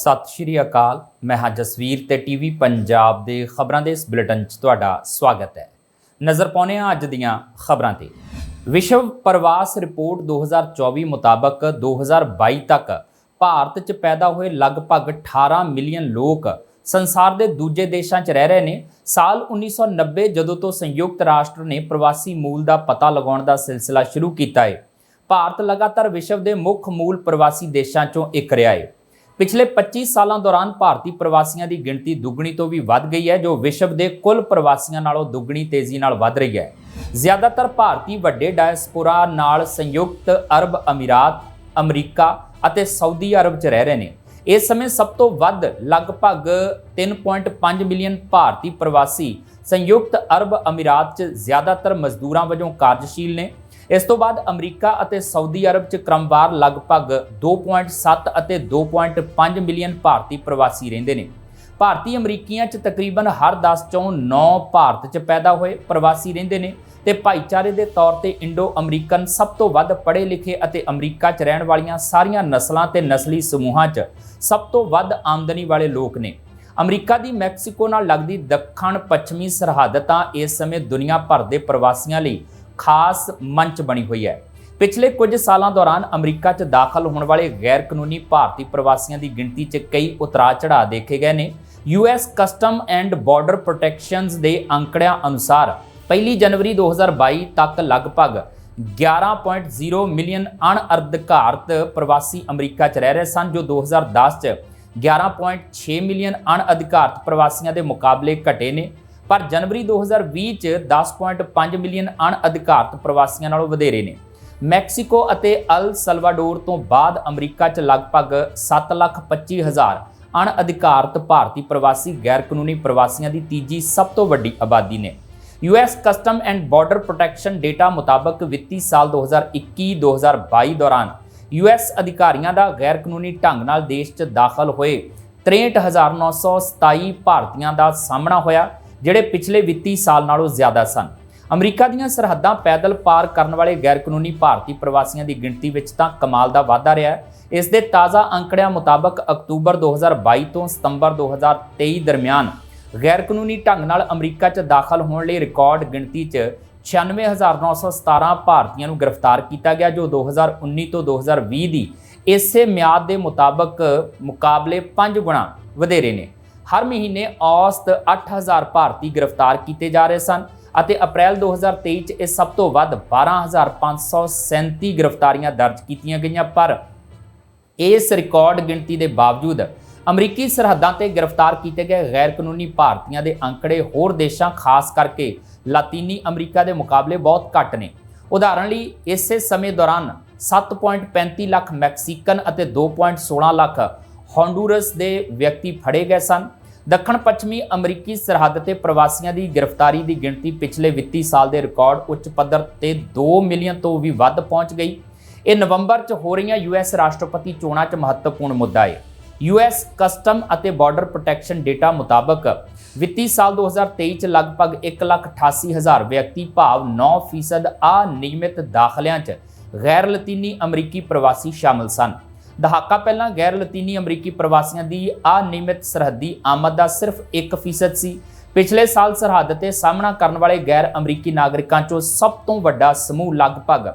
ਸਤਿ ਸ਼੍ਰੀ ਅਕਾਲ। ਮੈਂ ਹਾਂ ਜਸਵੀਰ ਤੇ ਟੀਵੀ ਪੰਜਾਬ ਦੇ ਖਬਰਾਂ ਦੇ ਇਸ ਬੁਲੇਟਿਨ 'ਚ ਤੁਹਾਡਾ ਸਵਾਗਤ ਹੈ। ਨਜ਼ਰ ਪਾਉਂਦੇ ਹਾਂ ਅੱਜ ਦੀਆਂ ਖਬਰਾਂ ਤੇ। ਵਿਸ਼ਵ ਪ੍ਰਵਾਸ ਰਿਪੋਰਟ 2024 ਮੁਤਾਬਕ 2022 ਤੱਕ ਭਾਰਤ 'ਚ ਪੈਦਾ ਹੋਏ ਲਗਭਗ 18 ਮਿਲੀਅਨ ਲੋਕ ਸੰਸਾਰ ਦੇ ਦੂਜੇ ਦੇਸ਼ਾਂ 'ਚ ਰਹਿ ਰਹੇ ਨੇ। ਸਾਲ 1990 ਜਦੋਂ ਤੋਂ ਸੰਯੁਕਤ ਰਾਸ਼ਟਰ ਨੇ ਪ੍ਰਵਾਸੀ ਮੂਲ ਦਾ ਪਤਾ ਲਗਾਉਣ ਦਾ ਸਿਲਸਿਲਾ ਸ਼ੁਰੂ ਕੀਤਾ ਹੈ ਭਾਰਤ ਲਗਾਤਾਰ ਵਿਸ਼ਵ ਦੇ ਮੁੱਖ ਮੂਲ ਪ੍ਰਵਾਸੀ ਦੇਸ਼ਾਂ 'ਚੋਂ ਇੱਕ ਰਿਹਾ ਹੈ ਪਿਛਲੇ 25 ਸਾਲਾਂ ਦੌਰਾਨ ਭਾਰਤੀ ਪ੍ਰਵਾਸੀਆਂ ਦੀ ਗਿਣਤੀ ਦੁੱਗਣੀ ਤੋਂ ਵੀ ਵੱਧ ਗਈ ਹੈ, ਜੋ ਵਿਸ਼ਵ ਦੇ ਕੁੱਲ ਪ੍ਰਵਾਸੀਆਂ ਨਾਲੋਂ ਦੁੱਗਣੀ ਤੇਜ਼ੀ ਨਾਲ ਵੱਧ ਰਹੀ ਹੈ। ਜ਼ਿਆਦਾਤਰ ਭਾਰਤੀ ਵੱਡੇ ਡਾਇਸਪੋਰਾ ਨਾਲ ਸੰਯੁਕਤ ਅਰਬ ਅਮੀਰਾਤ, ਅਮਰੀਕਾ ਅਤੇ ਸਾਊਦੀ ਅਰਬ 'ਚ ਰਹਿ ਰਹੇ ਨੇ। ਇਸ ਸਮੇਂ ਸਭ ਤੋਂ ਵੱਧ ਲਗਭਗ 3.5 ਮਿਲੀਅਨ ਭਾਰਤੀ ਪ੍ਰਵਾਸੀ ਸੰਯੁਕਤ ਅਰਬ ਅਮੀਰਾਤ 'ਚ ਜ਼ਿਆਦਾਤਰ ਮਜ਼ਦੂਰਾਂ ਵਜੋਂ ਕਾਰਜਸ਼ੀਲ ਨੇ। ਇਸ ਤੋਂ ਬਾਅਦ ਅਮਰੀਕਾ ਅਤੇ ਸਾਊਦੀ ਅਰਬ 'ਚ ਕ੍ਰਮਵਾਰ ਲਗਭਗ 2.7 ਅਤੇ 2.5 ਮਿਲੀਅਨ ਭਾਰਤੀ ਪ੍ਰਵਾਸੀ ਰਹਿੰਦੇ ਨੇ। ਭਾਰਤੀ ਅਮਰੀਕੀਆਂ 'ਚ ਤਕਰੀਬਨ ਹਰ 10 ਚੋਂ 9 ਭਾਰਤ 'ਚ ਪੈਦਾ ਹੋਏ ਪ੍ਰਵਾਸੀ ਰਹਿੰਦੇ ਨੇ ਤੇ ਭਾਈਚਾਰੇ ਦੇ ਤੌਰ ਤੇ ਇੰਡੋ ਅਮਰੀਕਨ ਸਭ ਤੋਂ ਵੱਧ ਪੜ੍ਹੇ ਲਿਖੇ ਅਤੇ ਅਮਰੀਕਾ 'ਚ ਰਹਿਣ ਵਾਲੀਆਂ ਸਾਰੀਆਂ ਨਸਲਾਂ ਤੇ ਨਸਲੀ ਸਮੂਹਾਂ 'ਚ ਸਭ ਤੋਂ ਵੱਧ ਆਮਦਨੀ ਵਾਲੇ ਲੋਕ ਨੇ। ਅਮਰੀਕਾ ਦੀ ਮੈਕਸੀਕੋ ਨਾਲ ਲੱਗਦੀ ਦੱਖਣ ਪੱਛਮੀ ਸਰਹੱਦ ਤਾਂ ਇਸ ਸਮੇਂ ਦੁਨੀਆ ਭਰ ਦੇ ਪ੍ਰਵਾਸੀਆਂ ਲਈ ਖਾਸ ਮੰਚ ਬਣੀ ਹੋਈ ਹੈ। ਪਿਛਲੇ ਕੁਝ ਸਾਲਾਂ ਦੌਰਾਨ ਅਮਰੀਕਾ 'ਚ ਦਾਖਲ ਹੋਣ ਵਾਲੇ ਗੈਰ ਕਾਨੂੰਨੀ ਭਾਰਤੀ ਪ੍ਰਵਾਸੀਆਂ ਦੀ ਗਿਣਤੀ 'ਚ ਕਈ ਉਤਰਾਅ ਚੜਾਅ ਦੇਖੇ ਗਏ ਨੇ। US custom and border protections ਦੇ ਅੰਕੜਿਆਂ ਅਨੁਸਾਰ 1 ਜਨਵਰੀ 2022 ਤੱਕ ਲਗਭਗ 11.0 ਮਿਲੀਅਨ ਅਣਅਧਿਕਾਰਤ ਪ੍ਰਵਾਸੀ ਅਮਰੀਕਾ 'ਚ ਰਹਿ ਰਹੇ ਸਨ, ਜੋ 2010 'ਚ 11.6 ਮਿਲੀਅਨ ਅਣਅਧਿਕਾਰਤ ਪ੍ਰਵਾਸੀਆਂ ਦੇ ਮੁਕਾਬਲੇ ਘਟੇ ਨੇ। ਪਰ ਜਨਵਰੀ 2020 ਚ 10.5 ਮਿਲੀਅਨ ਅਣਅਧਿਕਾਰਤ ਪ੍ਰਵਾਸੀਆਂ ਨਾਲੋਂ ਵਧੇਰੇ ਨੇ। ਮੈਕਸੀਕੋ ਅਤੇ ਅਲ ਸਲਵਾਡੋਰ ਤੋਂ ਬਾਅਦ ਅਮਰੀਕਾ 'ਚ ਲਗਭਗ 7,25,000 ਅਣਅਧਿਕਾਰਤ ਭਾਰਤੀ ਪ੍ਰਵਾਸੀ ਗੈਰ ਕਾਨੂੰਨੀ ਪ੍ਰਵਾਸੀਆਂ ਦੀ ਤੀਜੀ ਸਭ ਤੋਂ ਵੱਡੀ ਆਬਾਦੀ ਨੇ। US custom and border protection data ਮੁਤਾਬਕ ਵਿੱਤੀ ਸਾਲ 2021-2022 ਦੌਰਾਨ ਯੂਐਸ ਅਧਿਕਾਰੀਆਂ ਦਾ ਗੈਰ ਕਾਨੂੰਨੀ ਢੰਗ ਨਾਲ ਦੇਸ਼ 'ਚ ਦਾਖਲ ਹੋਏ 63927 ਭਾਰਤੀਆਂ ਦਾ ਸਾਹਮਣਾ ਹੋਇਆ। ਜਿਹੜੇ ਪਿਛਲੇ ਵਿੱਤੀ ਸਾਲ ਨਾਲੋਂ ਜ਼ਿਆਦਾ ਸਨ। ਅਮਰੀਕਾ ਦੀਆਂ ਸਰਹੱਦਾਂ ਪੈਦਲ ਪਾਰ ਕਰਨ ਵਾਲੇ ਗੈਰਕਾਨੂੰਨੀ ਭਾਰਤੀ ਪ੍ਰਵਾਸੀਆਂ ਦੀ ਗਿਣਤੀ ਵਿੱਚ ਤਾਂ ਕਮਾਲ ਦਾ ਵਾਧਾ ਰਿਹਾ ਹੈ। ਇਸ ਦੇ ਤਾਜ਼ਾ ਅੰਕੜਿਆਂ ਮੁਤਾਬਕ ਅਕਤੂਬਰ 2022 ਤੋਂ ਸਤੰਬਰ 2023 ਦਰਮਿਆਨ ਗੈਰ ਕਾਨੂੰਨੀ ਢੰਗ ਨਾਲ ਅਮਰੀਕਾ 'ਚ ਦਾਖਲ ਹੋਣ ਲਈ ਰਿਕਾਰਡ ਗਿਣਤੀ 'ਚ 96917 ਭਾਰਤੀਆਂ ਨੂੰ ਗ੍ਰਿਫਤਾਰ ਕੀਤਾ ਗਿਆ, ਜੋ 2019 ਤੋਂ 2020 ਦੀ ਇਸੇ ਮਿਆਦ ਦੇ ਮੁਤਾਬਕ ਮੁਕਾਬਲੇ 5 ਗੁਣਾ ਵਧੇਰੇ ਨੇ। ਹਰ ਮਹੀਨੇ ਔਸਤ 8000 ਭਾਰਤੀ ਗ੍ਰਿਫਤਾਰ ਕੀਤੇ ਜਾ ਰਹੇ ਸਨ ਅਤੇ ਅਪ੍ਰੈਲ 2023 ਚ ਇਹ ਸਭ ਤੋਂ ਵੱਧ 12537 ਗ੍ਰਿਫਤਾਰੀਆਂ ਦਰਜ ਕੀਤੀਆਂ ਗਈਆਂ, ਪਰ ਇਸ ਰਿਕਾਰਡ ਗਿਣਤੀ ਦੇ ਬਾਵਜੂਦ ਅਮਰੀਕੀ ਸਰਹੱਦਾਂ ਤੇ ਗ੍ਰਿਫਤਾਰ ਕੀਤੇ ਗਏ ਗੈਰ ਕਾਨੂੰਨੀ ਭਾਰਤੀਆਂ ਦੇ ਅੰਕੜੇ ਹੋਰ ਦੇਸ਼ਾਂ, ਖਾਸ ਕਰਕੇ ਲਾਤੀਨੀ ਅਮਰੀਕਾ ਦੇ ਮੁਕਾਬਲੇ ਬਹੁਤ ਘੱਟ ਨੇ। ਉਦਾਹਰਣ ਲਈ, ਇਸੇ ਸਮੇਂ ਦੌਰਾਨ 7.35 ਲੱਖ ਮੈਕਸੀਕਨ ਅਤੇ 2.16 ਲੱਖ ਹੌਂਡੂਰਸ ਦੇ ਵਿਅਕਤੀ ਫੜੇ ਗਏ ਸਨ। ਦੱਖਣ ਪੱਛਮੀ ਅਮਰੀਕੀ ਸਰਹੱਦ ਤੇ ਪ੍ਰਵਾਸੀਆਂ ਦੀ ਗ੍ਰਿਫਤਾਰੀ ਦੀ ਗਿਣਤੀ ਪਿਛਲੇ ਵਿੱਤੀ ਸਾਲ ਦੇ ਰਿਕਾਰਡ ਉੱਚ ਪੱਧਰ ਤੇ 2 ਮਿਲੀਅਨ ਤੋਂ ਵੀ ਵੱਧ ਪਹੁੰਚ ਗਈ। ਇਹ ਨਵੰਬਰ 'ਚ ਹੋ ਰਹੀਆਂ ਯੂਐਸ ਰਾਸ਼ਟਰਪਤੀ ਚੋਣਾਂ 'ਚ ਮਹੱਤਵਪੂਰਨ ਮੁੱਦਾ ਹੈ ਯੂਐਸ ਕਸਟਮ ਅਤੇ ਬਾਰਡਰ ਪ੍ਰੋਟੈਕਸ਼ਨ ਡੇਟਾ ਮੁਤਾਬਕ ਵਿੱਤੀ ਸਾਲ 2023 ਚ ਲਗਭਗ 188000 ਵਿਅਕਤੀ ਭਾਵ 9% ਅਨਿਯਮਿਤ ਦਾਖਲਿਆਂ 'ਚ ਗੈਰ ਲਤੀਨੀ ਅਮਰੀਕੀ ਪ੍ਰਵਾਸੀ ਸ਼ਾਮਲ ਸਨ। ਦਹਾਕਾ ਪਹਿਲਾਂ ਗੈਰ ਲਤੀਨੀ ਅਮਰੀਕੀ ਪ੍ਰਵਾਸੀਆਂ ਦੀ ਅਨਿਯਮਿਤ ਸਰਹੱਦੀ ਆਮਦ ਦਾ ਸਿਰਫ 1% ਸੀ। ਪਿਛਲੇ ਸਾਲ ਸਰਹੱਦ ਤੇ ਸਾਹਮਣਾ ਕਰਨ ਵਾਲੇ ਗੈਰ ਅਮਰੀਕੀ ਨਾਗਰਿਕਾਂ 'ਚੋਂ ਸਭ ਤੋਂ ਵੱਡਾ ਸਮੂਹ ਲਗਭਗ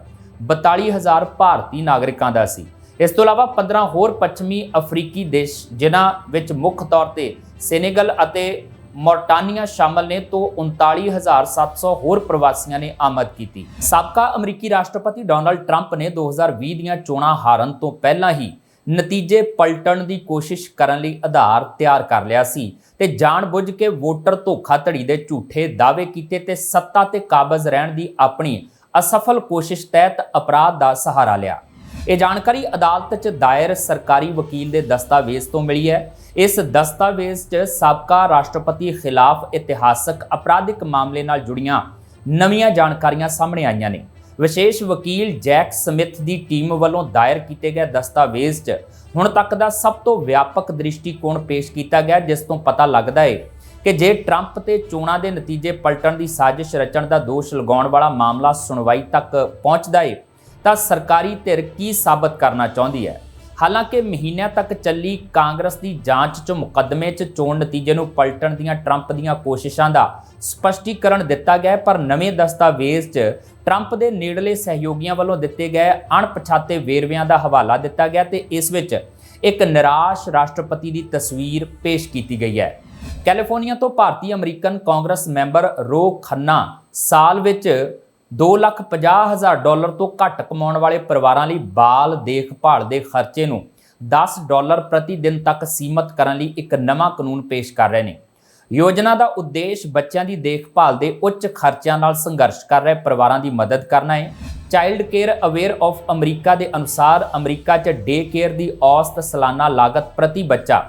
42000 ਭਾਰਤੀ ਨਾਗਰਿਕਾਂ ਦਾ ਸੀ। ਇਸ ਤੋਂ ਇਲਾਵਾ 15 ਹੋਰ ਪੱਛਮੀ ਅਫਰੀਕੀ ਦੇਸ਼, ਜਿਨ੍ਹਾਂ ਵਿੱਚ ਮੁੱਖ ਤੌਰ ਤੇ ਸੈਨੇਗਲ ਅਤੇ ਮੌਰਟਾਨੀਆ ਸ਼ਾਮਲ ਨੇ ਤੋਂ 39700 ਹੋਰ ਪ੍ਰਵਾਸੀਆਂ ਨੇ ਆਮਦ ਕੀਤੀ। ਸਾਬਕਾ ਅਮਰੀਕੀ ਰਾਸ਼ਟਰਪਤੀ ਡੋਨਲਡ ਟਰੰਪ ਨੇ 2020 ਦੀਆਂ ਚੋਣਾਂ ਹਾਰਨ ਤੋਂ ਪਹਿਲਾਂ ਹੀ ਨਤੀਜੇ ਪਲਟਣ ਦੀ ਕੋਸ਼ਿਸ਼ ਕਰਨ ਲਈ ਆਧਾਰ ਤਿਆਰ ਕਰ ਲਿਆ ਸੀ ਤੇ ਜਾਣਬੁੱਝ ਕੇ ਵੋਟਰ ਧੋਖਾਧੜੀ ਦੇ ਝੂਠੇ ਦਾਅਵੇ ਕੀਤੇ ਤੇ ਸੱਤਾ ਤੇ ਕਾਬਜ਼ ਰਹਿਣ ਦੀ ਆਪਣੀ ਅਸਫਲ ਕੋਸ਼ਿਸ਼ ਤਹਿਤ ਅਪਰਾਧ ਦਾ ਸਹਾਰਾ ਲਿਆ। ਇਹ ਜਾਣਕਾਰੀ ਅਦਾਲਤ 'ਚ ਦਾਇਰ ਸਰਕਾਰੀ ਵਕੀਲ ਦੇ ਦਸਤਾਵੇਜ਼ ਤੋਂ ਮਿਲੀ ਹੈ। ਇਸ ਦਸਤਾਵੇਜ਼ 'ਚ ਸਾਬਕਾ ਰਾਸ਼ਟਰਪਤੀ ਖਿਲਾਫ ਇਤਿਹਾਸਕ ਅਪਰਾਧਿਕ ਮਾਮਲੇ ਨਾਲ ਜੁੜੀਆਂ ਨਵੀਆਂ ਜਾਣਕਾਰੀਆਂ ਸਾਹਮਣੇ ਆਈਆਂ ਨੇ। ਵਿਸ਼ੇਸ਼ ਵਕੀਲ ਜੈਕ ਸਮਿਥ ਦੀ ਟੀਮ ਵੱਲੋਂ ਦਾਇਰ ਕੀਤੇ ਗਏ ਦਸਤਾਵੇਜ਼ 'ਚ ਹੁਣ ਤੱਕ ਦਾ ਸਭ ਤੋਂ ਵਿਆਪਕ ਦ੍ਰਿਸ਼ਟੀਕੋਣ ਪੇਸ਼ ਕੀਤਾ ਗਿਆ, ਜਿਸ ਤੋਂ ਪਤਾ ਲੱਗਦਾ ਹੈ ਕਿ ਜੇ ਟਰੰਪ ਤੇ ਚੋਣਾਂ ਦੇ ਨਤੀਜੇ ਪਲਟਣ ਦੀ ਸਾਜ਼ਿਸ਼ ਰਚਣ ਦਾ ਦੋਸ਼ ਲਗਾਉਣ ਵਾਲਾ ਮਾਮਲਾ ਸੁਣਵਾਈ ਤੱਕ ਪਹੁੰਚਦਾ ਹੈ, ਤਾਂ ਸਰਕਾਰੀ ਧਿਰ ਕੀ ਸਾਬਤ ਕਰਨਾ ਚਾਹੁੰਦੀ ਹੈ? ਹਾਲਾਂਕਿ ਮਹੀਨਿਆਂ ਤੱਕ ਚੱਲੀ ਕਾਂਗਰਸ ਦੀ ਜਾਂਚ 'ਚ ਮੁਕੱਦਮੇ 'ਚ ਚੋਣ ਨਤੀਜੇ ਨੂੰ ਪਲਟਣ ਦੀਆਂ ਟਰੰਪ ਦੀਆਂ ਕੋਸ਼ਿਸ਼ਾਂ ਦਾ ਸਪਸ਼ਟੀਕਰਨ ਦਿੱਤਾ ਗਿਆ ਪਰ ਨਵੇਂ ਦਸਤਾਵੇਜ਼ 'ਚ ਟਰੰਪ ਦੇ ਨੇੜਲੇ ਸਹਿਯੋਗੀਆਂ ਵੱਲੋਂ ਦਿੱਤੇ ਗਏ ਅਣਪਛਾਤੇ ਵੇਰਵਿਆਂ ਦਾ ਹਵਾਲਾ ਦਿੱਤਾ ਗਿਆ ਤੇ ਇਸ ਵਿੱਚ ਇੱਕ ਨਿਰਾਸ਼ ਰਾਸ਼ਟਰਪਤੀ ਦੀ ਤਸਵੀਰ ਪੇਸ਼ ਕੀਤੀ ਗਈ ਹੈ। ਕੈਲੀਫੋਰਨੀਆ ਤੋਂ ਭਾਰਤੀ ਅਮਰੀਕਨ ਕਾਂਗਰਸ ਮੈਂਬਰ ਰੋ ਖੰਨਾ ਸਾਲ ਵਿੱਚ 250000 ਡਾਲਰ ਤੋਂ ਘੱਟ ਕਮਾਉਣ ਵਾਲੇ ਪਰਿਵਾਰਾਂ ਲਈ ਬਾਲ ਦੇਖਭਾਲ ਦੇ ਖਰਚੇ ਨੂੰ 10 ਡਾਲਰ ਪ੍ਰਤੀ ਦਿਨ ਤੱਕ ਸੀਮਤ ਕਰਨ ਲਈ ਇੱਕ ਨਵਾਂ ਕਾਨੂੰਨ ਪੇਸ਼ ਕਰ ਰਹੇ ਨੇ। ਯੋਜਨਾ ਦਾ ਉਦੇਸ਼ ਬੱਚਿਆਂ ਦੀ ਦੇਖਭਾਲ ਦੇ ਉੱਚ ਖਰਚਿਆਂ ਨਾਲ ਸੰਘਰਸ਼ ਕਰ ਰਹੇ ਪਰਿਵਾਰਾਂ ਦੀ ਮਦਦ ਕਰਨਾ ਹੈ। Child care aware of America ਦੇ ਅਨੁਸਾਰ ਅਮਰੀਕਾ 'ਚ ਡੇ ਕੇਅਰ ਦੀ ਔਸਤ ਸਾਲਾਨਾ ਲਾਗਤ ਪ੍ਰਤੀ ਬੱਚਾ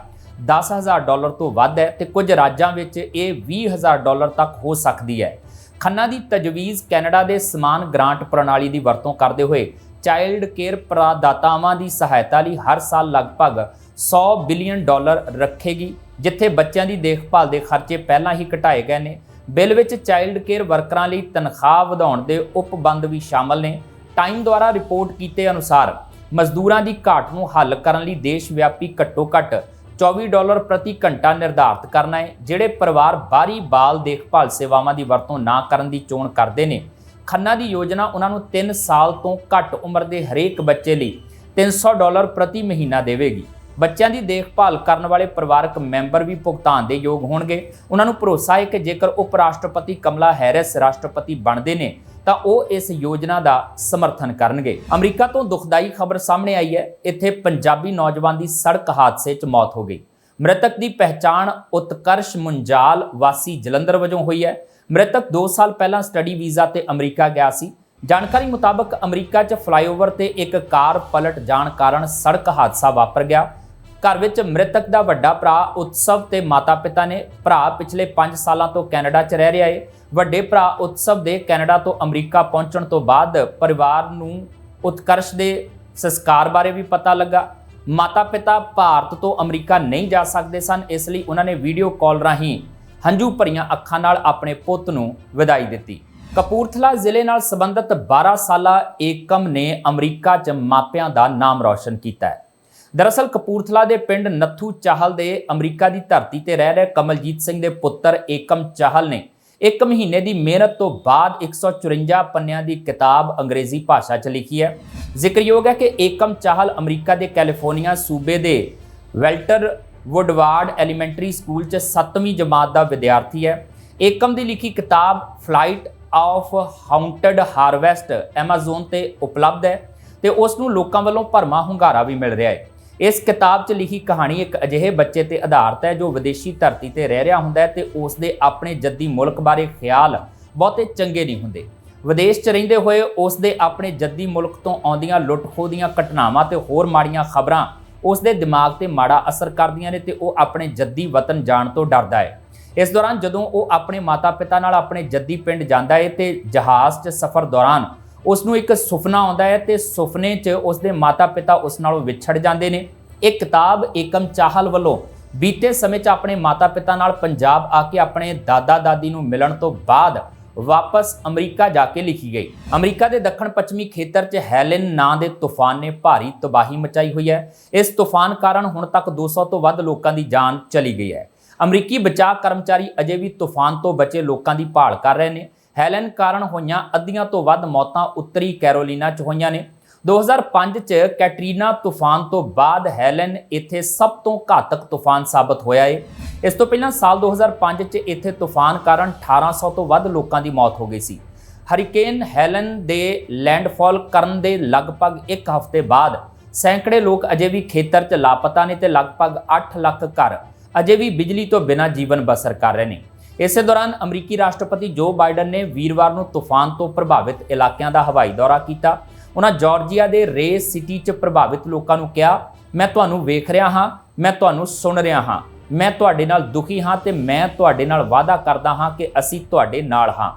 10000 ਡਾਲਰ ਤੋਂ ਵੱਧ ਹੈ ਤੇ ਕੁਝ ਰਾਜਾਂ ਵਿੱਚ ਇਹ 20000 ਡਾਲਰ ਤੱਕ ਹੋ ਸਕਦੀ ਹੈ। ਖੰਨਾ ਦੀ ਤਜਵੀਜ਼ ਕੈਨੇਡਾ ਦੇ ਸਮਾਨ ਗ੍ਰਾਂਟ ਪ੍ਰਣਾਲੀ ਦੀ ਵਰਤੋਂ ਕਰਦੇ ਹੋਏ ਚਾਈਲਡ ਕੇਅਰ ਪ੍ਰਦਾਤਾਵਾਂ ਦੀ ਸਹਾਇਤਾ ਲਈ ਹਰ ਸਾਲ ਲਗਭਗ 100 ਬਿਲੀਅਨ ਡਾਲਰ ਰੱਖੇਗੀ, ਜਿੱਥੇ ਬੱਚਿਆਂ ਦੀ ਦੇਖਭਾਲ ਦੇ ਖਰਚੇ ਪਹਿਲਾਂ ਹੀ ਘਟਾਏ ਗਏ ਨੇ। ਬਿੱਲ ਵਿੱਚ ਚਾਈਲਡ ਕੇਅਰ ਵਰਕਰਾਂ ਲਈ ਤਨਖਾਹ ਵਧਾਉਣ ਦੇ ਉਪਬੰਧ ਵੀ ਸ਼ਾਮਲ ਨੇ। ਟਾਈਮ ਦੁਆਰਾ ਰਿਪੋਰਟ ਕੀਤੇ ਅਨੁਸਾਰ ਮਜ਼ਦੂਰਾਂ ਦੀ ਘਾਟ ਨੂੰ ਹੱਲ ਕਰਨ ਲਈ ਦੇਸ਼ ਵਿਆਪੀ ਘੱਟੋ-ਘੱਟ 24 ਡਾਲਰ ਪ੍ਰਤੀ ਘੰਟਾ ਨਿਰਧਾਰਤ ਕਰਨਾ ਹੈ, ਜਿਹੜੇ ਪਰਿਵਾਰ ਬਾਹਰੀ ਬਾਲ ਦੇਖਭਾਲ ਸੇਵਾਵਾਂ ਦੀ ਵਰਤੋਂ ਨਾ ਕਰਨ ਦੀ ਚੋਣ ਕਰਦੇ ਨੇ। ਖੰਨਾ ਦੀ ਯੋਜਨਾ ਉਹਨਾਂ ਨੂੰ 3 ਸਾਲ ਤੋਂ ਘੱਟ ਉਮਰ ਦੇ ਹਰੇਕ ਬੱਚੇ ਲਈ 300 ਡਾਲਰ ਪ੍ਰਤੀ ਮਹੀਨਾ ਦੇਵੇਗੀ। ਬੱਚਿਆਂ ਦੀ ਦੇਖਭਾਲ ਕਰਨ ਵਾਲੇ ਪਰਿਵਾਰਕ ਮੈਂਬਰ ਵੀ ਭੁਗਤਾਨ ਦੇ ਯੋਗ ਹੋਣਗੇ। ਉਹਨਾਂ ਨੂੰ ਭਰੋਸਾ ਹੈ ਕਿ ਜੇਕਰ ਉਪ ਰਾਸ਼ਟਰਪਤੀ ਕਮਲਾ ਹੈਰਿਸ ਰਾਸ਼ਟਰਪਤੀ ਬਣਦੇ ਨੇ ਤਾਂ ਉਹ ਇਸ ਯੋਜਨਾ ਦਾ ਸਮਰਥਨ ਕਰਨਗੇ। ਅਮਰੀਕਾ ਤੋਂ ਦੁਖਦਾਈ ਖਬਰ ਸਾਹਮਣੇ ਆਈ ਹੈ। ਇੱਥੇ ਪੰਜਾਬੀ ਨੌਜਵਾਨ ਦੀ ਸੜਕ ਹਾਦਸੇ 'ਚ ਮੌਤ ਹੋ ਗਈ। ਮ੍ਰਿਤਕ ਦੀ ਪਹਿਚਾਣ ਉਤਕਰਸ਼ ਮੁੰਜਾਲ ਵਾਸੀ ਜਲੰਧਰ ਵਜੋਂ ਹੋਈ ਹੈ। ਮ੍ਰਿਤਕ 2 ਸਾਲ ਪਹਿਲਾਂ ਸਟੱਡੀ ਵੀਜ਼ਾ ਤੇ ਅਮਰੀਕਾ ਗਿਆ ਸੀ। ਜਾਣਕਾਰੀ ਮੁਤਾਬਕ ਅਮਰੀਕਾ 'ਚ ਫਲਾਈਓਵਰ ਤੇ ਇੱਕ ਕਾਰ ਪਲਟ ਜਾਣ ਕਾਰਨ ਸੜਕ ਹਾਦਸਾ ਵਾਪਰ ਗਿਆ। ਘਰ ਵਿੱਚ ਮ੍ਰਿਤਕ ਦਾ ਵੱਡਾ ਭਰਾ ਉਤਸਵ ਤੇ ਮਾਤਾ-ਪਿਤਾ ਨੇ ਭਰਾ ਪਿਛਲੇ 5 ਸਾਲਾਂ ਤੋਂ ਕੈਨੇਡਾ 'ਚ ਰਹਿ ਰਿਹਾ ਏ। ਵੱਡੇ ਭਰਾ ਉਤਸਵ ਦੇ ਕੈਨੇਡਾ ਤੋਂ ਅਮਰੀਕਾ ਪਹੁੰਚਣ ਤੋਂ ਬਾਅਦ ਪਰਿਵਾਰ ਨੂੰ ਉਤਕਰਸ਼ ਦੇ ਸੰਸਕਾਰ ਬਾਰੇ ਵੀ ਪਤਾ ਲੱਗਾ। ਮਾਤਾ-ਪਿਤਾ ਭਾਰਤ ਤੋਂ ਅਮਰੀਕਾ ਨਹੀਂ ਜਾ ਸਕਦੇ ਸਨ, ਇਸ ਲਈ ਉਹਨਾਂ ਨੇ ਵੀਡੀਓ ਕਾਲ ਰਾਹੀਂ ਹੰਝੂ ਭਰੀਆਂ ਅੱਖਾਂ ਨਾਲ ਆਪਣੇ ਪੁੱਤ ਨੂੰ ਵਿਦਾਈ ਦਿੱਤੀ। ਕਪੂਰਥਲਾ ਜ਼ਿਲ੍ਹੇ ਨਾਲ ਸੰਬੰਧਿਤ 12 ਸਾਲਾ ਏਕਮ ਨੇ ਅਮਰੀਕਾ 'ਚ ਮਾਪਿਆਂ ਦਾ ਨਾਮ ਰੌਸ਼ਨ ਕੀਤਾ ਹੈ। ਦਰਅਸਲ ਕਪੂਰਥਲਾ ਦੇ ਪਿੰਡ ਨੱਥੂ ਚਾਹਲ ਦੇ ਅਮਰੀਕਾ ਦੀ ਧਰਤੀ ਤੇ ਰਹਿ ਰਹੇ ਕਮਲਜੀਤ ਸਿੰਘ ਦੇ ਪੁੱਤਰ ਏਕਮ ਚਾਹਲ ਨੇ ਇੱਕ ਮਹੀਨੇ ਦੀ ਮਿਹਨਤ ਤੋਂ ਬਾਅਦ 154 ਪੰਨਿਆਂ ਦੀ ਕਿਤਾਬ ਅੰਗਰੇਜ਼ੀ ਭਾਸ਼ਾ 'ਚ ਲਿਖੀ ਹੈ। ਜ਼ਿਕਰਯੋਗ ਹੈ ਕਿ ਏਕਮ ਚਾਹਲ ਅਮਰੀਕਾ ਦੇ ਕੈਲੀਫੋਰਨੀਆ ਸੂਬੇ ਦੇ ਵੈਲਟਰ ਵੁੱਡਵਾਰਡ ਐਲੀਮੈਂਟਰੀ ਸਕੂਲ 'ਚ 7ਵੀਂ ਜਮਾਤ ਦਾ ਵਿਦਿਆਰਥੀ ਹੈ। ਏਕਮ ਦੀ ਲਿਖੀ ਕਿਤਾਬ flight of haunted harvest Amazon ਤੇ ਉਪਲਬਧ ਹੈ ਤੇ ਉਸ ਨੂੰ ਲੋਕਾਂ ਵੱਲੋਂ ਭਰਮਾ ਹੁੰਗਾਰਾ ਵੀ ਮਿਲ ਰਿਹਾ ਹੈ। ਇਸ ਕਿਤਾਬ 'ਚ ਲਿਖੀ ਕਹਾਣੀ ਇੱਕ ਅਜਿਹੇ ਬੱਚੇ ਤੇ ਆਧਾਰਿਤ ਹੈ ਜੋ ਵਿਦੇਸ਼ੀ ਧਰਤੀ ਤੇ ਰਹਿ ਰਿਹਾ ਹੁੰਦਾ ਹੈ ਤੇ ਉਸ ਦੇ ਆਪਣੇ ਜੱਦੀ ਮੁਲਕ ਬਾਰੇ ਖਿਆਲ ਬਹੁਤੇ ਚੰਗੇ ਨਹੀਂ ਹੁੰਦੇ। ਵਿਦੇਸ਼ 'ਚ ਰਹਿੰਦੇ ਹੋਏ ਉਸ ਦੇ ਆਪਣੇ ਜੱਦੀ ਮੁਲਕ ਤੋਂ ਆਉਂਦੀਆਂ ਲੁੱਟ-ਖੋਹ ਦੀਆਂ ਘਟਨਾਵਾਂ ਤੇ ਹੋਰ ਮਾੜੀਆਂ ਖਬਰਾਂ ਉਸ ਦੇ ਦਿਮਾਗ ਤੇ ਮਾੜਾ ਅਸਰ ਕਰਦੀਆਂ ਨੇ ਤੇ ਉਹ ਆਪਣੇ ਜੱਦੀ ਵਤਨ ਜਾਣ ਤੋਂ ਡਰਦਾ ਹੈ। ਇਸ ਦੌਰਾਨ ਜਦੋਂ ਉਹ ਆਪਣੇ ਮਾਤਾ-ਪਿਤਾ ਨਾਲ ਆਪਣੇ ਜੱਦੀ ਪਿੰਡ ਜਾਂਦਾ ਹੈ ਤੇ ਜਹਾਜ਼ 'ਚ ਸਫ਼ਰ ਦੌਰਾਨ ਉਸ ਨੂੰ ਇੱਕ ਸੁਪਨਾ ਆਉਂਦਾ ਹੈ ਤੇ ਸੁਪਨੇ 'ਚ ਉਸ ਦੇ ਮਾਤਾ-ਪਿਤਾ ਉਸ ਨਾਲੋਂ ਵਿਛੜ ਜਾਂਦੇ ਨੇ। ਇਹ ਕਿਤਾਬ ਏਕਮ ਚਾਹਲ ਵੱਲੋਂ ਬੀਤੇ ਸਮੇਂ 'ਚ ਆਪਣੇ ਮਾਤਾ-ਪਿਤਾ ਨਾਲ ਪੰਜਾਬ ਆ ਕੇ ਆਪਣੇ ਦਾਦਾ-ਦਾਦੀ ਨੂੰ ਮਿਲਣ ਤੋਂ ਬਾਅਦ ਵਾਪਸ ਅਮਰੀਕਾ ਜਾ ਕੇ ਲਿਖੀ ਗਈ। ਅਮਰੀਕਾ ਦੇ ਦੱਖਣ ਪੱਛਮੀ ਖੇਤਰ 'ਚ ਹੈਲਨ ਨਾਂ ਦੇ ਤੂਫਾਨ ਨੇ ਭਾਰੀ ਤਬਾਹੀ ਮਚਾਈ ਹੋਈ ਹੈ। ਇਸ ਤੂਫਾਨ ਕਾਰਨ ਹੁਣ ਤੱਕ 200 ਤੋਂ ਵੱਧ ਲੋਕਾਂ ਦੀ ਜਾਨ ਚਲੀ ਗਈ ਹੈ। ਅਮਰੀਕੀ ਬਚਾਅ ਕਰਮਚਾਰੀ ਅਜੇ ਵੀ ਤੂਫਾਨ ਤੋਂ ਬਚੇ ਲੋਕਾਂ ਦੀ ਭਾਲ ਕਰ ਰਹੇ ਨੇ। ਹੈਲਨ ਕਾਰਨ ਹੋਈਆਂ ਅੱਧੀਆਂ ਤੋਂ ਵੱਧ ਮੌਤਾਂ ਉੱਤਰੀ ਕੈਰੋਲੀਨਾ 'ਚ ਹੋਈਆਂ ਨੇ। 2005 'ਚ ਕੈਟਰੀਨਾ ਤੂਫਾਨ ਤੋਂ ਬਾਅਦ ਹੈਲਨ ਇੱਥੇ ਸਭ ਤੋਂ ਘਾਤਕ ਤੂਫਾਨ ਸਾਬਤ ਹੋਇਆ ਏ। ਇਸ ਤੋਂ ਪਹਿਲਾਂ ਸਾਲ 2005 'ਚ ਇੱਥੇ ਤੂਫਾਨ ਕਾਰਨ 1800 ਤੋਂ ਵੱਧ ਲੋਕਾਂ ਦੀ ਮੌਤ ਹੋ ਗਈ ਸੀ। ਹਰੀਕੇਨ ਹੈਲਨ ਦੇ ਲੈਂਡਫਾਲ ਕਰਨ ਦੇ ਲਗਭਗ ਇੱਕ ਹਫ਼ਤੇ ਬਾਅਦ ਸੈਂਕੜੇ ਲੋਕ ਅਜੇ ਵੀ ਖੇਤਰ 'ਚ ਲਾਪਤਾ ਨੇ ਤੇ ਲਗਭਗ 8 ਲੱਖ ਘਰ ਅਜੇ ਵੀ ਬਿਜਲੀ ਤੋਂ ਬਿਨਾਂ ਜੀਵਨ ਬਸਰ ਕਰ ਰਹੇ ਨੇ। ਇਸੇ ਦੌਰਾਨ ਅਮਰੀਕੀ ਰਾਸ਼ਟਰਪਤੀ ਜੋ ਬਾਈਡਨ ਨੇ ਵੀਰਵਾਰ ਨੂੰ ਤੂਫਾਨ ਤੋਂ ਪ੍ਰਭਾਵਿਤ ਇਲਾਕਿਆਂ ਦਾ ਹਵਾਈ ਦੌਰਾ ਕੀਤਾ। ਉਹਨਾਂ ਜਾਰਜੀਆ ਦੇ ਰੇ ਸਿਟੀ 'ਚ ਪ੍ਰਭਾਵਿਤ ਲੋਕਾਂ ਨੂੰ ਕਿਹਾ, ਮੈਂ ਤੁਹਾਨੂੰ ਵੇਖ ਰਿਹਾ ਹਾਂ, ਮੈਂ ਤੁਹਾਨੂੰ ਸੁਣ ਰਿਹਾ ਹਾਂ। ਮੈਂ ਤੁਹਾਡੇ ਨਾਲ ਦੁਖੀ ਹਾਂ ਤੇ ਮੈਂ ਤੁਹਾਡੇ ਨਾਲ ਵਾਅਦਾ ਕਰਦਾ ਹਾਂ ਕਿ ਅਸੀਂ ਤੁਹਾਡੇ ਨਾਲ ਹਾਂ।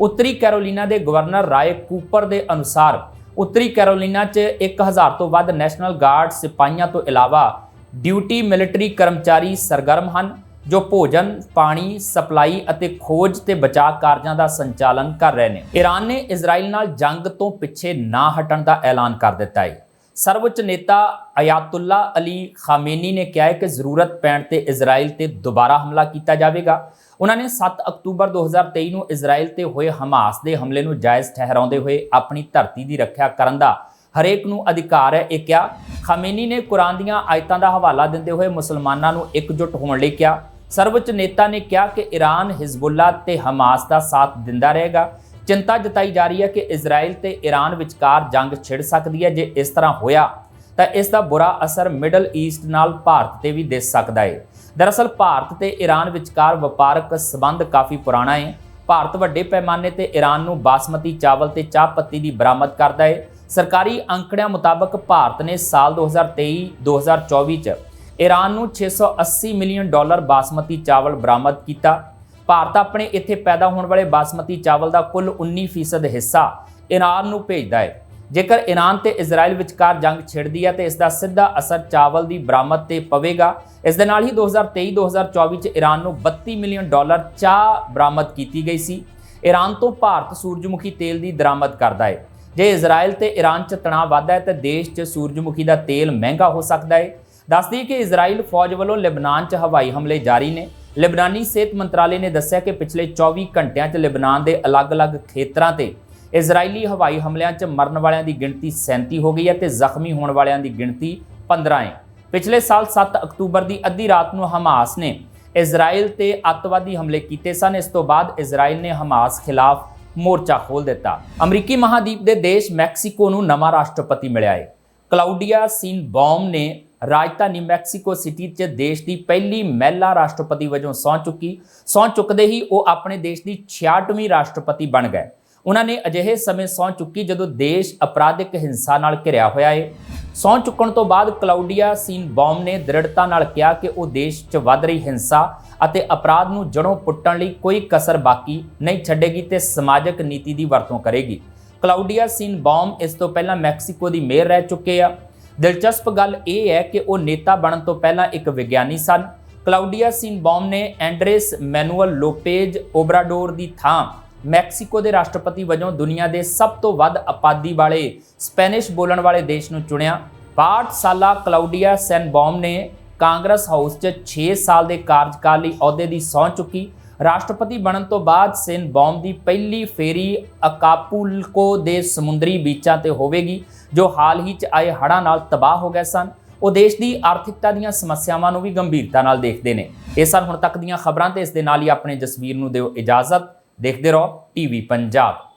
ਉੱਤਰੀ ਕੈਰੋਲੀਨਾ ਦੇ ਗਵਰਨਰ ਰਾਏ ਕੂਪਰ ਦੇ ਅਨੁਸਾਰ, ਉੱਤਰੀ ਕੈਰੋਲੀਨਾ 'ਚ 1000 ਤੋਂ ਵੱਧ ਨੈਸ਼ਨਲ ਗਾਰਡ ਸਿਪਾਹੀਆਂ ਤੋਂ ਇਲਾਵਾ ਡਿਊਟੀ ਮਿਲਟਰੀ ਕਰਮਚਾਰੀ ਸਰਗਰਮ ਹਨ। ਜੋ ਭੋਜਨ, ਪਾਣੀ, ਸਪਲਾਈ ਅਤੇ ਖੋਜ ਤੇ ਬਚਾਅ ਕਾਰਜਾਂ ਦਾ ਸੰਚਾਲਨ ਕਰ ਰਹੇ ਨੇ। ਈਰਾਨ ਨੇ ਇਜ਼ਰਾਈਲ ਨਾਲ ਜੰਗ ਤੋਂ ਪਿੱਛੇ ਨਾ ਹਟਣ ਦਾ ਐਲਾਨ ਕਰ ਦਿੱਤਾ ਹੈ। ਸਰਵਉੱਚ ਨੇਤਾ ਅਯਾਤੁੱਲਾ ਅਲੀ ਖਾਮੇਨੀ ਨੇ ਕਿਹਾ ਹੈ ਕਿ ਜ਼ਰੂਰਤ ਪੈਣ ਤੇ ਇਜ਼ਰਾਈਲ ਤੇ ਦੁਬਾਰਾ ਹਮਲਾ ਕੀਤਾ ਜਾਵੇਗਾ। ਉਹਨਾਂ ਨੇ 7 ਅਕਤੂਬਰ 2023 ਨੂੰ ਇਜ਼ਰਾਈਲ ਤੇ ਹੋਏ ਹਮਾਸ ਦੇ ਹਮਲੇ ਨੂੰ ਜਾਇਜ਼ ਠਹਿਰਾਉਂਦੇ ਹੋਏ ਆਪਣੀ ਧਰਤੀ ਦੀ ਰੱਖਿਆ ਕਰਨ ਦਾ ਹਰੇਕ ਨੂੰ ਅਧਿਕਾਰ ਹੈ। ਇਹ ਕਿਹਾ, ਖਾਮੇਨੀ ਨੇ ਕੁਰਾਨ ਦੀਆਂ ਆਇਤਾਂ ਦਾ ਹਵਾਲਾ ਦਿੰਦੇ ਹੋਏ ਮੁਸਲਮਾਨਾਂ ਨੂੰ ਇਕਜੁੱਟ ਹੋਣ ਲਈ ਕਿਹਾ ਸਰਵਉੱਚ ਨੇਤਾ ਨੇ ਕਿਹਾ ਕਿ ਈਰਾਨ ਹਿਜ਼ਬੁੱਲਾ ਤੇ ਹਮਾਸ ਦਾ ਸਾਥ ਦਿੰਦਾ ਰਹੇਗਾ। ਚਿੰਤਾ ਜਤਾਈ ਜਾ ਰਹੀ ਹੈ ਕਿ ਇਜ਼ਰਾਈਲ ਤੇ ਈਰਾਨ ਵਿਚਕਾਰ ਜੰਗ ਛਿੜ ਸਕਦੀ ਹੈ। ਜੇ ਇਸ ਤਰ੍ਹਾਂ ਹੋਇਆ, ਤਾਂ ਇਸ ਦਾ ਬੁਰਾ ਅਸਰ ਮਿਡਲ ਈਸਟ ਨਾਲ ਭਾਰਤ ਤੇ ਵੀ ਦਿਸ ਸਕਦਾ ਹੈ। ਦਰਅਸਲ ਭਾਰਤ ਤੇ ਈਰਾਨ ਵਿਚਕਾਰ ਵਪਾਰਕ ਸਬੰਧ ਕਾਫੀ ਪੁਰਾਣਾ ਹੈ। ਭਾਰਤ ਵੱਡੇ ਪੈਮਾਨੇ ਤੇ ਈਰਾਨ ਨੂੰ ਬਾਸਮਤੀ ਚਾਵਲ ਤੇ ਚਾਹ ਪੱਤੀ ਦੀ ਬਰਾਮਦ ਕਰਦਾ ਹੈ। ਸਰਕਾਰੀ ਅੰਕੜਿਆਂ ਮੁਤਾਬਕ ਭਾਰਤ ਨੇ ਸਾਲ 2023-2024 ਚ ਈਰਾਨ ਨੂੰ 680 ਮਿਲੀਅਨ ਡਾਲਰ ਬਾਸਮਤੀ ਚਾਵਲ ਬਰਾਮਦ ਕੀਤਾ। ਭਾਰਤ ਆਪਣੇ ਇੱਥੇ ਪੈਦਾ ਹੋਣ ਵਾਲੇ ਬਾਸਮਤੀ ਚਾਵਲ ਦਾ ਕੁੱਲ 19% ਹਿੱਸਾ ਈਰਾਨ ਨੂੰ ਭੇਜਦਾ ਹੈ। ਜੇਕਰ ਈਰਾਨ ਤੇ ਇਜ਼ਰਾਈਲ ਵਿਚਕਾਰ ਜੰਗ ਛਿੜਦੀ ਹੈ ਤੇ ਇਸ ਦਾ ਸਿੱਧਾ ਅਸਰ ਚਾਵਲ ਦੀ ਬਰਾਮਦ ਤੇ ਪਵੇਗਾ। ਇਸ ਦੇ ਨਾਲ ਹੀ 2023-2024 ਚ ਈਰਾਨ ਨੂੰ 32 ਮਿਲੀਅਨ ਡਾਲਰ ਚਾਹ ਬਰਾਮਦ ਕੀਤੀ ਗਈ ਸੀ। ਈਰਾਨ ਤੋਂ ਭਾਰਤ ਸੂਰਜਮੁਖੀ ਤੇਲ ਦੀ ਦਰਾਮਦ ਕਰਦਾ ਹੈ। ਜੇ ਇਜ਼ਰਾਈਲ ਤੇ ਈਰਾਨ 'ਚ ਤਣਾਅ ਵਧਦਾ ਹੈ ਤਾਂ ਦੇਸ਼ 'ਚ ਸੂਰਜਮੁਖੀ ਦਾ ਤੇਲ ਮਹਿੰਗਾ ਹੋ ਸਕਦਾ ਹੈ। ਦੱਸਦੀ ਕਿ ਇਜ਼ਰਾਈਲ ਫੌਜ ਵੱਲੋਂ ਲਿਬਨਾਨ 'ਚ ਹਵਾਈ ਹਮਲੇ ਜਾਰੀ ਨੇ। ਲਿਬਨਾਨੀ ਸਿਹਤ ਮੰਤਰਾਲੇ ਨੇ ਦੱਸਿਆ ਕਿ ਪਿਛਲੇ 24 ਘੰਟਿਆਂ 'ਚ ਲਿਬਨਾਨ ਦੇ ਅਲੱਗ-ਅਲੱਗ ਖੇਤਰਾਂ ਤੇ ਇਜ਼ਰਾਈਲੀ ਹਵਾਈ ਹਮਲਿਆਂ 'ਚ ਮਰਨ ਵਾਲਿਆਂ ਦੀ ਗਿਣਤੀ 37 ਹੋ ਗਈ ਹੈ ਤੇ ਜ਼ਖਮੀ ਹੋਣ ਵਾਲਿਆਂ ਦੀ ਗਿਣਤੀ 15 ਹੈ। ਪਿਛਲੇ ਸਾਲ 7 ਅਕਤੂਬਰ ਦੀ ਅੱਧੀ ਰਾਤ ਨੂੰ ਹਮਾਸ ਨੇ ਇਜ਼ਰਾਈਲ ਤੇ ਅੱਤਵਾਦੀ ਹਮਲੇ ਕੀਤੇ ਸਨ। ਇਸ ਤੋਂ ਬਾਅਦ ਇਜ਼ਰਾਈਲ ਨੇ ਹਮਾਸ ਖਿਲਾਫ ਮੋਰਚਾ ਖੋਲ ਦਿੱਤਾ। ਅਮਰੀਕੀ ਮਹਾਦੀਪ ਦੇ ਦੇਸ਼ ਮੈਕਸੀਕੋ ਨੂੰ ਨਵਾਂ ਰਾਸ਼ਟਰਪਤੀ ਮਿਲਿਆ ਹੈ। ਕਲਾਉਡੀਆ ਸੀਨਬੌਮ ਨੇ ਰਾਜਧਾਨੀ ਮੈਕਸੀਕੋ ਸਿਟੀ 'ਚ ਦੇਸ਼ ਦੀ ਪਹਿਲੀ ਮਹਿਲਾ ਰਾਸ਼ਟਰਪਤੀ ਵਜੋਂ ਸਹੁੰ ਚੁੱਕੀ, ਸਹੁੰ ਚੁੱਕਦੇ ਹੀ ਉਹ ਆਪਣੇ ਦੇਸ਼ ਦੀ 66ਵੀਂ ਰਾਸ਼ਟਰਪਤੀ ਬਣ ਗਏ। ਉਹਨਾਂ ਨੇ ਅਜਿਹੇ ਸਮੇਂ ਸਹੁੰ ਚੁੱਕੀ ਜਦੋਂ ਦੇਸ਼ ਅਪਰਾਧਿਕ ਹਿੰਸਾ ਨਾਲ ਘਿਰਿਆ ਹੋਇਆ ਏ। ਸਹੁੰ ਚੁੱਕਣ ਤੋਂ ਬਾਅਦ ਕਲਾਉਡੀਆ ਸੀਨਬੌਮ ਨੇ ਦ੍ਰਿੜਤਾ ਨਾਲ ਕਿਹਾ ਕਿ ਉਹ ਦੇਸ਼ 'ਚ ਵੱਧ ਰਹੀ ਹਿੰਸਾ ਅਤੇ ਅਪਰਾਧ ਨੂੰ ਜੜੋਂ ਪੁੱਟਣ ਲਈ ਕੋਈ ਕਸਰ ਬਾਕੀ ਨਹੀਂ ਛੱਡੇਗੀ ਤੇ ਸਮਾਜਿਕ ਨੀਤੀ ਦੀ ਵਰਤੋਂ ਕਰੇਗੀ। ਕਲਾਉਡੀਆ ਸੀਨਬੌਮ ਇਸ ਤੋਂ ਪਹਿਲਾਂ ਮੈਕਸੀਕੋ ਦੀ ਮੇਅਰ ਰਹਿ ਚੁੱਕੇ ਆ। ਦਿਲਚਸਪ ਗੱਲ ਇਹ ਹੈ ਕਿ ਉਹ ਨੇਤਾ ਬਣਨ ਤੋਂ ਪਹਿਲਾਂ ਇੱਕ ਵਿਗਿਆਨੀ ਸਨ। ਕਲਾਉਡੀਆ ਸੀਨਬੌਮ ਨੇ ਐਂਡਰੇਸ ਮੈਨੂਅਲ ਲੋਪੇਜ ਓਬਰਾਡੋਰ ਦੀ ਥਾਂ ਮੈਕਸੀਕੋ ਦੇ ਰਾਸ਼ਟਰਪਤੀ ਵਜੋਂ ਦੁਨੀਆ ਦੇ ਸਭ ਤੋਂ ਵੱਧ ਆਬਾਦੀ ਵਾਲੇ ਸਪੈਨਿਸ਼ ਬੋਲਣ ਵਾਲੇ ਦੇਸ਼ ਨੂੰ ਚੁਣਿਆ। 62 ਸਾਲਾ ਕਲਾਉਡੀਆ ਸੈਨਬੌਮ ਨੇ ਕਾਂਗਰਸ ਹਾਊਸ 'ਚ 6 ਸਾਲ ਦੇ ਕਾਰਜਕਾਲ ਲਈ ਅਹੁਦੇ ਦੀ ਸਹੁੰ ਚੁੱਕੀ। ਰਾਸ਼ਟਰਪਤੀ ਬਣਨ ਤੋਂ ਬਾਅਦ ਸੇਨ ਸੈਨਬੌਮ ਦੀ ਪਹਿਲੀ ਫੇਰੀ ਅਕਾਪੁਲਕੋ ਦੇ ਸਮੁੰਦਰੀ ਬੀਚਾਂ ਤੇ ਹੋਵੇਗੀ, ਜੋ ਹਾਲ ਹੀ 'ਚ ਆਏ ਹੜ੍ਹਾਂ ਨਾਲ ਤਬਾਹ ਹੋ ਗਏ ਸਨ। ਉਹ ਦੇਸ਼ ਦੀ ਆਰਥਿਕਤਾ ਦੀਆਂ ਸਮੱਸਿਆਵਾਂ ਨੂੰ ਵੀ ਗੰਭੀਰਤਾ ਨਾਲ ਦੇਖਦੇ ਨੇ। ਇਹ ਸਨ ਹੁਣ ਤੱਕ ਦੀਆਂ ਖਬਰਾਂ ਤੇ ਇਸ ਦੇ ਨਾਲ ਹੀ ਆਪਣੇ ਜਸਵੀਰ ਨੂੰ ਦਿਓ ਇਜਾਜ਼ਤ। ਦੇਖਦੇ ਰਹੋ, ਟੀਵੀ ਪੰਜਾਬ।